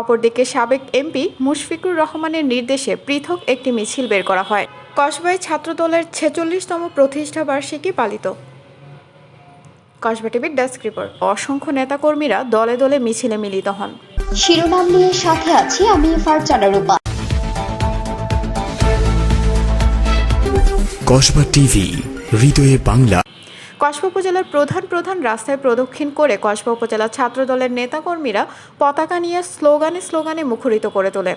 অপরদিকে সাবেক এমপি মুশফিকুর রহমানের নির্দেশে পৃথক একটি মিছিল বের করা হয়। কসবায় ছাত্রদলের ছেচল্লিশতম প্রতিষ্ঠা বার্ষিকী পালিত। কসবা টিভির ডেস্ক রিপোর্ট। অসংখ্য নেতাকর্মীরা দলে দলে মিছিলে মিলিত হন। শিরোনাম নিয়ে সাথে আছি আমি ফারজানা রূপা। কসবা টিভি হৃদয়ে বাংলা। কসবা উপজেলার প্রধান প্রধান রাস্তায় প্রদক্ষিণ করে কসবা উপজেলা ছাত্র ছাত্রদলের নেতাকর্মীরা পতাকা নিয়ে স্লোগানে স্লোগানে মুখরিত করে তোলে।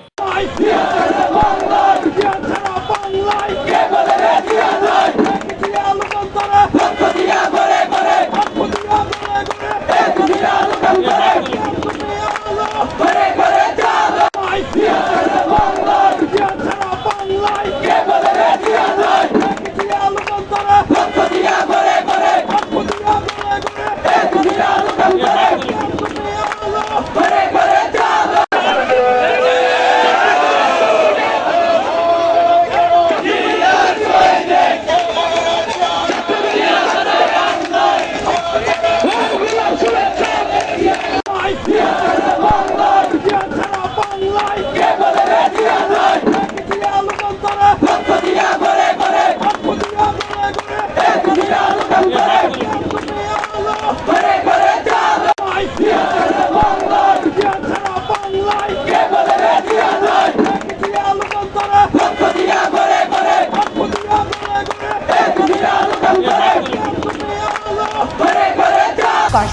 Parabéns!